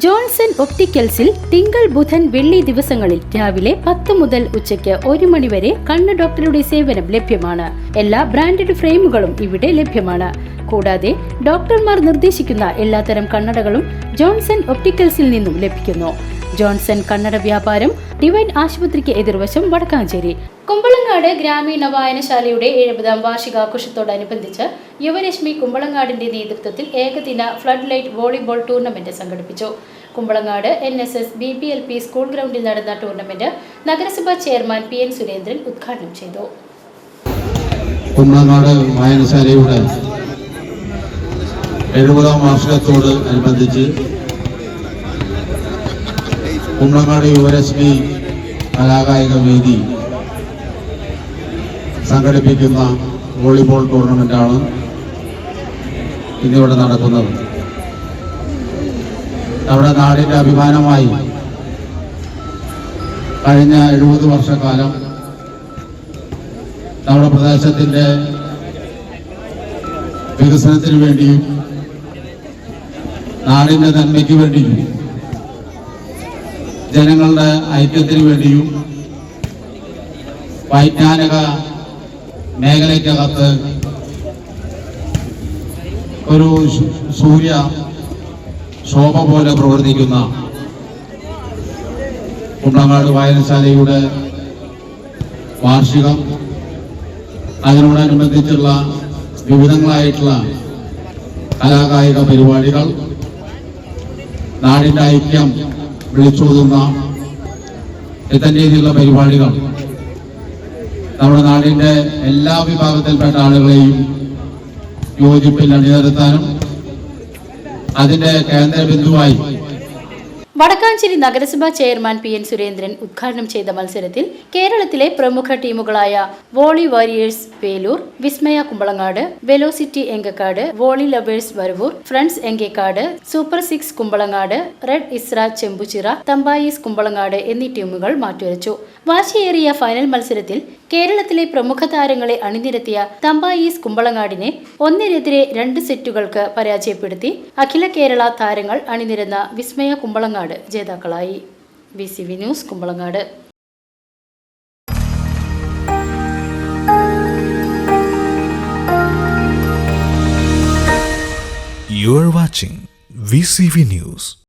Johnson ഒപ്റ്റിക്കൽസിൽ തിങ്കൾ ബുധൻ വെള്ളി ദിവസങ്ങളിൽ രാവിലെ പത്ത് മുതൽ ഉച്ചയ്ക്ക് ഒരു മണിവരെ കണ്ണ് ഡോക്ടറുടെ സേവനം ലഭ്യമാണ്. എല്ലാ ബ്രാൻഡഡ് ഫ്രെയിമുകളും ഇവിടെ ലഭ്യമാണ്. കൂടാതെ ഡോക്ടർമാർ നിർദ്ദേശിക്കുന്ന എല്ലാത്തരം കണ്ണടകളും ജോൺസൺ ഒപ്റ്റിക്കൽസിൽ നിന്നും ലഭിക്കുന്നു. ജോൺസൺ കണ്ണട വ്യാപാരം ഡിവൈൻ ആശുപത്രിക്ക് എതിർവശം വടക്കാഞ്ചേരി. കുമ്പളങ്ങാട് ഗ്രാമീണ വായനശാലയുടെ എഴുപതാം വാർഷികാഘോഷത്തോടനുബന്ധിച്ച് യുവരശ്മി കുമ്പളങ്ങാടിന്റെ നേതൃത്വത്തിൽ ഏകദിന ഫ്ലഡ് ലൈറ്റ് വോളിബോൾ ടൂർണമെന്റ് സംഘടിപ്പിച്ചു. Kumbalangad N S S B P L P school ഗ്രൗണ്ടിൽ നടന്ന ടൂർണമെന്റ് നഗരസഭാ ചെയർമാൻ പി എൻ സുരേന്ദ്രൻ ഉദ്ഘാടനം ചെയ്തു. കുമ്പളങ്ങാട് കുമ്പളങ്ങാട് യുവരശ്മി കലാകായിക വേദി സംഘടിപ്പിക്കുന്ന വോളിബോൾ ടൂർണമെന്റാണ്. ഇന്നിവിടെ നടക്കുന്നത് നമ്മുടെ നാടിന്റെ അഭിമാനമായി കഴിഞ്ഞ എഴുപത് വർഷക്കാലം നമ്മുടെ പ്രദേശത്തിന്റെ വികസനത്തിന് വേണ്ടിയും നാടിന്റെ നന്മയ്ക്ക് വേണ്ടിയും ജനങ്ങളുടെ ഐക്യത്തിന് വേണ്ടിയും വൈജ്ഞാനിക മേഖലയ്ക്കകത്ത് ഒരു സൂര്യ ശോഭ പോലെ പ്രവർത്തിക്കുന്ന കുണ്ടങ്ങാട് വായനശാലയുടെ വാർഷികം അതിനോടനുബന്ധിച്ചുള്ള വിവിധങ്ങളായിട്ടുള്ള കലാകായിക പരിപാടികൾ നാടിന്റെ ഐക്യം വിളിച്ചോതുന്ന ഇത്തരം രീതിയിലുള്ള പരിപാടികൾ. നമ്മുടെ നാടിന്റെ എല്ലാ വിഭാഗത്തിൽപ്പെട്ട ആളുകളെയും യോജിപ്പിൽ അണിനിരത്താനും അതിന്റെ കേന്ദ്ര ബിന്ദുവായി വടക്കാഞ്ചേരി നഗരസഭാ ചെയർമാൻ പി എൻ സുരേന്ദ്രൻ ഉദ്ഘാടനം ചെയ്ത മത്സരത്തിൽ കേരളത്തിലെ പ്രമുഖ ടീമുകളായ volley warriors Velur Vismaya Kumbalangad velocity Enkakkad volley lovers Varavoor friends Enkakkad super six Kumbalangad red Isra Chembuchira Thampayees Kumbalangad എന്നീ ടീമുകൾ മാറ്റുരച്ചു വാശിയേറിയ ഫൈനൽ മത്സരത്തിൽ കേരളത്തിലെ പ്രമുഖ താരങ്ങളെ അണിനിരത്തിയ തമ്പായീസ് കുമ്പളങ്ങാടിനെ ഒന്നിനെതിരെ രണ്ട് സെറ്റുകൾക്ക് പരാജയപ്പെടുത്തി. അഖില കേരള താരങ്ങൾ അണിനിരന്ന വിസ്മയ കുമ്പളങ്ങാട് ജേതാക്കളായി B C V news Kumbalangad You watching VCV News.